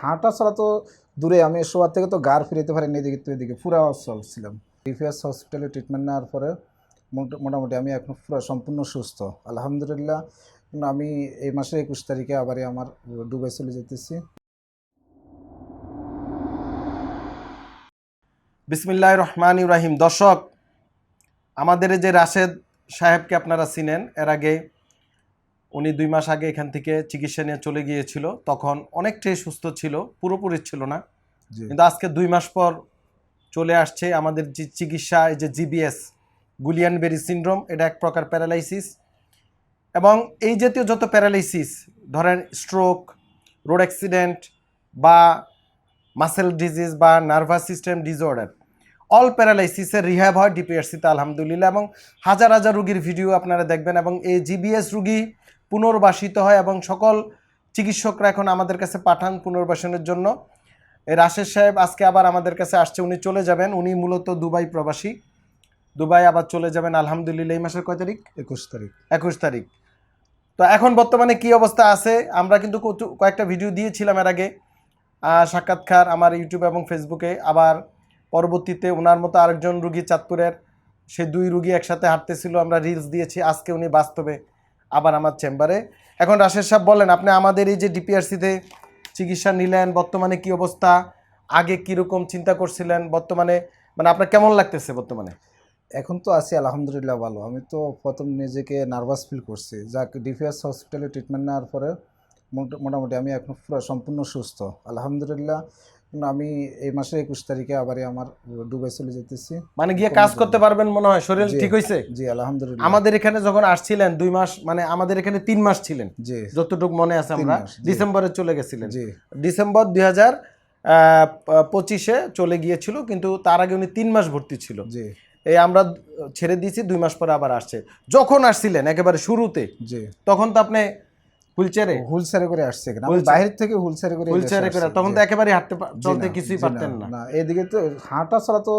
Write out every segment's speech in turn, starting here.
হাঁটা চলা তো দূরে, আমি শোয়ার থেকে তো গার ফিরাতে পারিনি, এদিকে তো এদিকে। পুরা অসল ছিলাম। ডিপিএস হসপিটালে ট্রিটমেন্ট নেওয়ার পরে মোট- মোটামুটি আমি এখন পুরো সম্পূর্ণ সুস্থ। আলহামদুলিল্লাহ আমি এই মাসের একুশ তারিখে আবারই আমার দুবাই চলে যেতেছি বিসমিল্লাহ রহমান ইব্রাহিম দর্শক, আমাদের যে রাশেদ সাহেবকে আপনারা চিনেন, এর আগে উনি দুই মাস আগে এখান থেকে চিকিৎসা নিয়ে চলে গিয়েছিল। তখন অনেকটাই সুস্থ ছিল পুরোপুরি ছিল না। কিন্তু আজকে দুই মাস পর চলে আসছে আমাদের যে চিকিৎসা এই যে জিবিএস গুলিয়ান বেরি সিনড্রোম এটা এক প্রকার প্যারালাইসিস। এবং এই জাতীয় যত প্যারালাইসিস ধরেন স্ট্রোক রোড অ্যাক্সিডেন্ট বা মাসেল ডিজিজ বা নার্ভাস সিস্টেম ডিসঅর্ডার অল প্যারালাইসিসের রিহ্যাব হয় ডিপিআরসিতে আলহামদুলিল্লাহ। এবং হাজার হাজার রুগীর ভিডিও আপনারা দেখবেন। এবং এই জিবিএস রুগী পুনর্বাসিত হয় এবং সকল চিকিৎসকরা এখন আমাদের কাছে পাঠান পুনর্বাসনের জন্য। রাশেদ সাহেব আজকে আবার আমাদের কাছে আসছে উনি চলে যাবেন। উনি মূলত দুবাই প্রবাসী। দুবাই আবার চলে যাবেন আলহামদুলিল্লাহ। এই মাসের কয় তারিখ? একুশ তারিখ। একুশ তারিখ। তো এখন বর্তমানে কি অবস্থা আছে? আমরা কিন্তু কয়েকটা ভিডিও দিয়েছিলাম এর আগে। সাক্ষাৎকার আমার ইউটিউব এবং ফেসবুকে। আবার পরবর্তীতে ওনার মতো আরেকজন রুগী চাঁদপুরের সে দুই রুগী একসাথে হাঁটতেছিল আমরা রিলস দিয়েছি। আজকে উনি বাস্তবে আবার আমার চেম্বারে। এখন রাশেদ সাহেব বলেন, আপনি আমাদের এই যে ডিপিআরসিতে চিকিৎসা নিলেন, বর্তমানে কি অবস্থা? আগে কীরকম চিন্তা করছিলেন? বর্তমানে মানে আপনার কেমন লাগতেছে বর্তমানে? এখন তো আছি, আলহামদুলিল্লাহ ভালো। আমি তো প্রথম নিজেকে নার্ভাস ফিল করছি। যাক ডিপিএস হসপিটালে ট্রিটমেন্ট নেওয়ার পরে মোট- মোটামুটি আমি এখন পুরো সম্পূর্ণ সুস্থ। আলহামদুলিল্লাহ আমি এই মাসের একুশ তারিখে আবারই আমার দুবাই চলে যেতেছি। মানে গিয়ে কাজ করতে পারবেন মনে হয় শরীর ঠিক হয়েছে জি আলহামদুলিল্লাহ। আমাদের এখানে যখন আসছিলেন দুই মাস মানে আমাদের এখানে তিন মাস ছিলেন জি। যতটুকু মনে আছে আমরা ডিসেম্বরে চলে গেছিলেন। জি। ডিসেম্বর দুই হাজার পঁচিশে চলে গিয়েছিল কিন্তু তার আগে উনি তিন মাস ভর্তি ছিল। জি। এই আমরা ছেড়ে দিয়েছি দুই মাস পরে আবার আসছে। যখন আসছিলেন একেবারে শুরুতে জি। তখন তো আপনি হুইলচেয়ারে? হুলসারে করে আসছে এখানে আমি বাইরে থেকে হুলসারে করে হুইলচেয়ারে করে তখন তো একেবারে হাঁটতে চলতে কিছুই পারতেন না। না এদিকে তো হাঁটা ছাড়া তো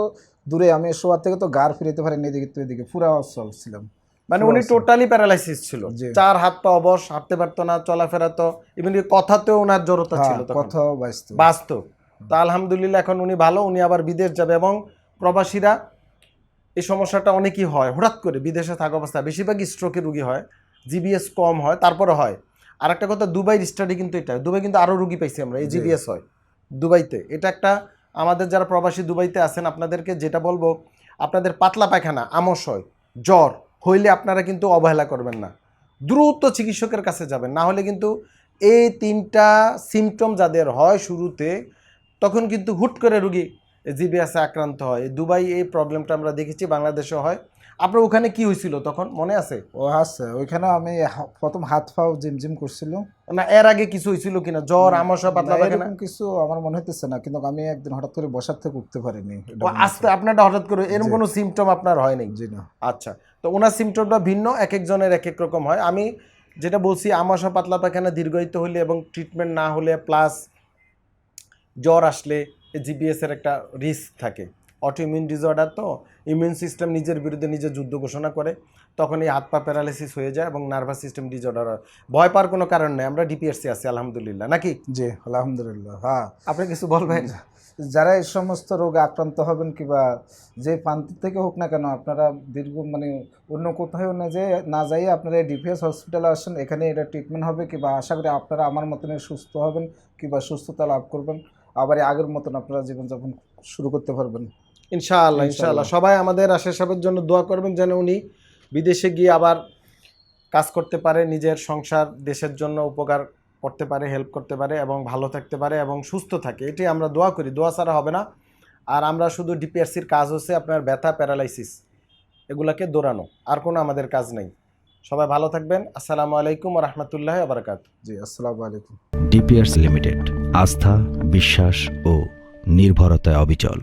দূরে আমি শোয়ার থেকে তো গার ফিরাতে পারিনি এদিকে তো এদিকে পুরা অসল ছিলাম। মানে উনি টোটালি প্যারালাইসিস ছিল। চার হাত পা অবশ হাঁটতে পারতো না চলাফেরা তো ইভেন কথাতেও ওনার জড়তা হ্যাঁ, ছিল কথা বাঁচতো বাস্তব। তো আলহামদুলিল্লাহ এখন উনি ভালো উনি আবার বিদেশ যাবে এবং প্রবাসীরা এই সমস্যাটা অনেকই হয়। হঠাৎ করে বিদেশে থাকা অবস্থায় বেশিরভাগই স্ট্রোকের রুগী হয় জিবিএস কম হয় তারপরে হয়। আর একটা কথা দুবাইয়ের স্টাডি কিন্তু এটা দুবাই কিন্তু আরও রুগী পাইছি আমরা এই জিবিএস হয় দুবাইতে। এটা একটা আমাদের যারা প্রবাসী দুবাইতে আছেন আপনাদেরকে যেটা বলব আপনাদের পাতলা পায়খানা আমস হয় জ্বর হইলে আপনারা কিন্তু অবহেলা করবেন না। দ্রুত চিকিৎসকের কাছে যাবেন না হলে কিন্তু এই তিনটা সিমটম যাদের হয় শুরুতে তখন কিন্তু হুট করে রুগী জিবিএসে আক্রান্ত হয়। দুবাই এই প্রবলেমটা আমরা দেখেছি বাংলাদেশে হয়। আপনার ওখানে কি হয়েছিল তখন? মনে আছে? ও আছে ওইখানে আমি হা- প্রথম হাত পাও জিমজিম করছিল। না এর আগে কিছু হয়েছিল কিনা? জ্বর আমসা পাতলা না, পায়খানা? এরকম কিছু আমার মনে হইতেছে না কিন্তু আমি একদিন হঠাৎ করে বসার থেকে উঠতে পারিনি। এটা ও মনে আস্তে আপনারটা হঠাৎ করে এরকম জি। কোনো সিমটম আপনার হয় নাই? জি না। আচ্ছা তো ওনার সিমটমটা ভিন্ন এক একজনের এক এক রকম হয়। আমি যেটা বলছি আমাশা পাতলা পায়খানা দীর্ঘায়িত হলে এবং ট্রিটমেন্ট না হলে প্লাস জ্বর আসলে জিবিএস এর একটা রিস্ক থাকে। অটো ইমিউন ডিসঅর্ডার তো ইমিউন সিস্টেম নিজের বিরুদ্ধে নিজে যুদ্ধ ঘোষণা করে তখন এই হাত পা প্যারালাইসিস হয়ে যায় এবং নার্ভাস সিস্টেম ডিসঅর্ডার হয়। ভয় পাওয়ার কোনো কারণ নেই আমরা ডিপিএসসি আছি আলহামদুলিল্লাহ নাকি? জি আলহামদুলিল্লাহ হ্যাঁ। আপনি কিছু বলবেন? যারা এই সমস্ত রোগে আক্রান্ত হবেন কিংবা যে প্রান্ত থেকে হোক না কেন আপনারা দীর্ঘ মানে অন্য কোথাও না যে না যাই আপনারা ডিপিএস হসপিটালে আসেন এখানে এটা ট্রিটমেন্ট হবে কিংবা আশা করি আপনারা আমার মতনই সুস্থ হবেন কিংবা সুস্থতা লাভ করবেন। আবার আগের মতন আপনারা জীবনযাপন শুরু করতে পারবেন। ইনশাআল্লাহ ইনশাআল্লাহ। সবাই আমাদের আশা সাহেবের জন্য দোয়া করবেন যেন উনি বিদেশে গিয়ে আবার কাজ করতে পারে নিজের সংসার দেশের জন্য উপকার করতে পারে হেল্প করতে পারে এবং ভালো থাকতে পারে এবং সুস্থ থাকে। এটি আমরা দোয়া করি দোয়া ছাড়া হবে না। আর আমরা শুধু ডিপিআরসির কাজ হচ্ছে আপনার ব্যথা প্যারালাইসিস এগুলাকে দৌড়ানো। আর কোনো আমাদের কাজ নেই। সবাই ভালো থাকবেন। আসসালামু আলাইকুম রহমতুল্লাহ আবরকাত জি আসসালামু আলাইকুম। ডিপিয়ার্স লিমিটেড আস্থা বিশ্বাস ও নির্ভরতায় অবিচল।